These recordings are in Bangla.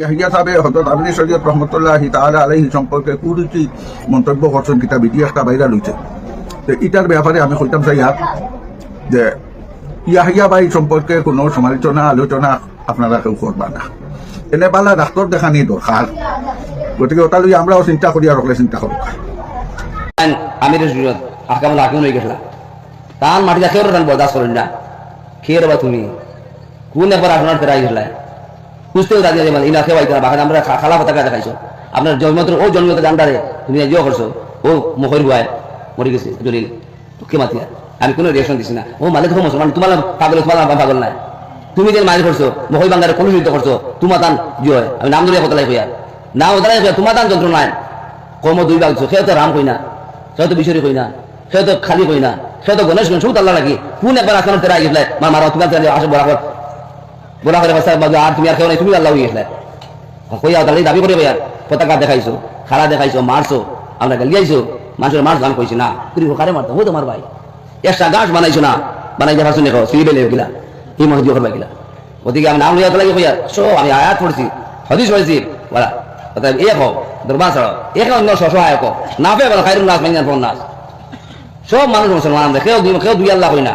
ইয়াহিয়া সাহেব হজরত আমিনী শরীয়ত রহমতুল্লাহ তাআলা আলাইহি সম্পর্কে কুড়িটি মন্তব্য করছেন কিতা ভিডিও একটা ভাইরাল হইছে। তো এটার ব্যাপারে আমি কইতাম চাই যে ইয়াহিয়া ভাই সম্পর্কে কোনো সমালোচনা, আলোচনা আপনারা কেউ করবা না। এনে পালা ডাক্তার দেখানি দরকার গতিকে ওটা লই আমরাও চিন্তা করি আর চিন্তা করব আমিরের সুরত আহকামুল হাকিম হয়ে গেছিলা। তান মাটি রান বরদাস্ত করেন না খেয়ে রবা তুমি। কোন একবার আপনার ফেরাই গেছিলা বুঝতেও রাজি আছে ইনা খেয়ে পাইতে বাকি আমরা খালা পতাকা দেখাইছো। আপনার জন্মত্র ও জন্মতে জানডারে তুমি ইয়ে করছ। ও মুখের বুয়ায় মরে গেছে, জলিল। কে মাতিয়া আমি কোনো রিয়েকশন দিছি না। ও মালিক হো মুসলমান, তোমার পাগল তোমার পাগল নাই। তুমি যে মালিক করছ মহই বাঙ্গারে কলুষিত করছ, তোমার তান জিও আমি নাম ধরিয়া কথা কইয়া না ওদালাই কইয়া তোমার তান যন্ত্র নাই। কর্ম দুই ভাগ সে তো রাম কই না সে তো বিশ্বরী কই না সে তো খালি কই না সে তো গণেশ সব আল্লাহ লাগি। কোন একবার আসমান তেরা গেছলে মা মারা তুমি আসে বলা বলা করে আর তুমি আর কেউ নাই, তুমি আল্লাহ হয়ে গেছলে কইয়া তাহলে দাবি করে ভাইয়ার পতাকা দেখাইছো, খাড়া দেখাইছো, মারছো আমরা গালিয়াইছো মানুষের মাছ গান কইছি না। তুই কারে মারতো হো তোমার ভাই। একটা গাছ বানাইছো না বানাই দেখা শুনে খাও সিঁড়ি বেলে গিলা, এই মসজিদ করবা গিলা ওদিকে আমি নাম লইয়া লাগে কইয়া সো আমি আয়াত পড়ছি, হদিস পড়ছি, বলা। অতএব এ কো দরবার ছাড়ো এ অন্য সহায় কো না পে বলা খাইরুন নাস মাইনান ফোন নাস। সব মানুষ মুসলমান, আমরা কেউ কেউ দুই আল্লাহ কই না।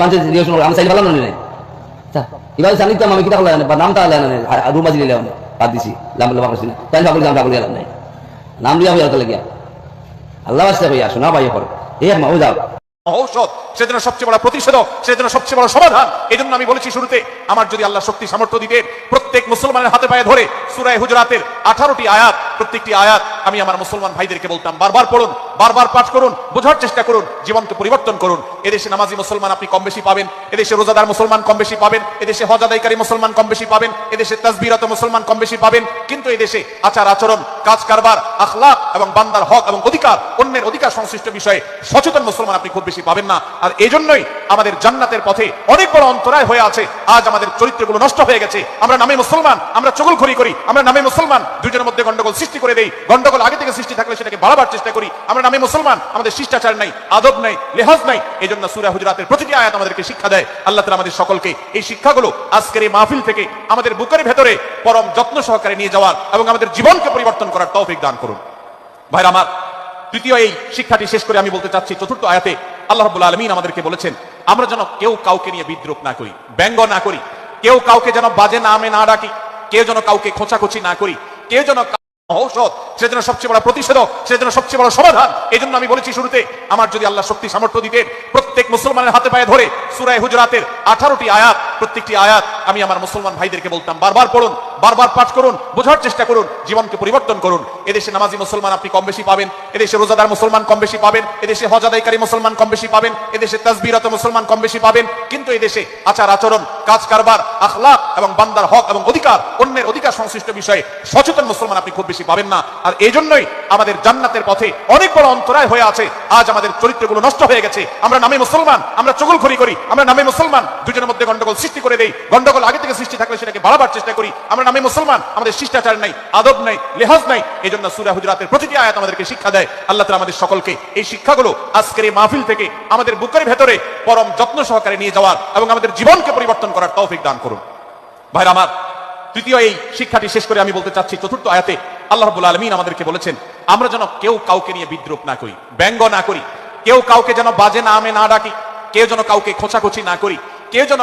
মানুষের রিয়েকশন আমি ভালো না আচ্ছা আমি কিতা করলাম নামটা বাদ দিছি লাম লাম করছি তাই ভাবলি নামটা বলি আলাম নাই। নাম হইয়া লাগিয়া। আল্লাহ আসতে হইয়া শোনা এই মা ও যাও ঔষধ সবচেয়ে বড় প্রতিষেধক, সেজন্য সবচেয়ে বড় সমাধান। এই জন্য আমি বলেছি শুরুতে, আমার যদি আল্লাহ শক্তি সামর্থ্য দিতেন, প্রত্যেক মুসলমানের হাতে পায়ে ধরে সুরায় হুজরাতের আঠারোটি আয়াত প্রত্যেকটি আয়াত আমি আমার মুসলমান ভাইদেরকে বলতাম, বারবার পড়ুন, বারবার পাঠ করুন, বোঝার চেষ্টা করুন, জীবনকে পরিবর্তন করুন। এদেশে নামাজি মুসলমান আপনি কম বেশি পাবেন, এদেশে রোজাদার মুসলমান কম বেশি পাবেন, এদেশে হজ আদায়কারী মুসলমান কম বেশি পাবেন, এদেশে তাজবিরত মুসলমান কম বেশি পাবেন, কিন্তু এদেশে আচার আচরণ কাজ কারবার আখলাক এবং বান্দার হক এবং অধিকার, অন্যের অধিকার সংশ্লিষ্ট বিষয়ে সচেতন মুসলমান আপনি খুব বেশি পাবেন না। আর এই জন্যই আমাদের জান্নাতের পথে অনেক বড় অন্তরায় হয়ে আছে, আজ আমাদের চরিত্রগুলো নষ্ট হয়ে গেছে, আমরা নামে মুসলমান, আমরা চগল খড়ি করি, আমরা নামে মুসলমান, দুজনের মধ্যে গন্ডগোল সৃষ্টি করে দেই, গন্ডগোল আগে থেকে সৃষ্টি থাকলে সেটাকে বাড়াবার চেষ্টা করি। আমরা নামে মুসলমান, আমাদের শিষ্টাচার নাই, আদব নাই, লেহাজ নাই এই জন্য সুরা হুজরাতের প্রতিটি আয়াত আমাদেরকে শিক্ষা দেয়। আল্লাহ তালা আমাদের সকলকে এই শিক্ষাগুলো আজকের এই মাহফিল থেকে আমাদের বুকের ভেতরে পরম যত্ন সহকারে নিয়ে যাওয়ার এবং আমাদের জীবনকে পরিবর্তন করার তৌফিক দান করুন। ভাইরা আমার, তৃতীয় এই শিক্ষাটি শেষ করে আমি বলতে চাচ্ছি, চতুর্থ আয়াতে আল্লাহ রাব্বুল আলামিন আমাদেরকে বলেছেন, আমরা যেন কেউ কাউকে নিয়ে বিদ্রুপ না করি, ব্যঙ্গ না করি। কেউ কাউকে যেন বাজে নামে না ডাকি, কেউ যেন কাউকে খোঁচাখুচি না করি, কেউ যেন কা- ঔষধ সেজন্য সবচেয়ে বড় প্রতিষেধক, সেজন্য সবচেয়ে বড় সমাধান। এই আমি বলেছি শুরুতে, আমার যদি আল্লাহ শক্তি সামর্থ্য দিতেন, প্রত্যেক মুসলমানের হাতে পায়ে ধরে সুরায় হুজরাতের আঠারোটি আয়াত, প্রত্যেকটি আয়াত আমি আমার মুসলমান ভাইদেরকে বলতাম, বারবার পড়ুন, বারবার পাঠ করুন, বোঝার চেষ্টা করুন, জীবনকে পরিবর্তন করুন। এদেশে নামাজি মুসলমান আপনি কম বেশি পাবেন, এদেশে রোজাদার মুসলমান কম বেশি পাবেন, এদেশে হজ আদায়কারী মুসলমান কম বেশি পাবেন, এদেশে তাজবিরত মুসলমান কম বেশি পাবেন, কিন্তু এদেশে আচার আচরণ, কাজ কারবার, আখলাক এবং বান্দার হক এবং অধিকার, অন্যের অধিকার সংশ্লিষ্ট বিষয়ে সচেতন মুসলমান আপনি খুব বেশি পাবেন না। আর এই জন্যই আমাদের জান্নাতের পথে অনেক বড় অন্তরায় হয়ে আছে। আজ আমাদের চরিত্রগুলো নষ্ট হয়ে গেছে। আমরা নামে মুসলমান, আমরা চগল খড়ি করি, আমরা নামে মুসলমান। দুজনের মধ্যে গন্ডগোল সৃষ্টি করে দেই। গন্ডগোল আগে থেকে সৃষ্টি থাকলে সেটাকে বাড়াবার চেষ্টা করি। আমরা নামে মুসলমান, আমাদের শিষ্টাচার নাই, আদব নাই, লেহাজ নাই। এই জন্য সুরা হুজরাতের প্রতিটি আয়াত আমাদেরকে শিক্ষা দেয়। আল্লাহ তালা আমাদের সকলকে এই শিক্ষাগুলো আজকের এই মাহফিল থেকে আমাদের বুকের ভেতরে পরম যত্ন সহকারে নিয়ে যাওয়ার এবং আমাদের জীবনকে পরিবর্তন করার তৌফিক দান করুন। ভাইরা আমার, তৃতীয় এই শিক্ষাটি শেষ করে আমি বলতে চাচ্ছি চতুর্থ আয়াতে আল্লাহ রবুল আলমিন আমাদেরকে বলেছেন, আমরা যেন কেউ কাউকে নিয়ে বিদ্রুপ না করি, ব্যঙ্গ না করি, কেউ কাউকে যেন বাজে না নামে না ডাকি, কেউ যেন কাউকে খোঁচাখুচি না করি, কেউ যেন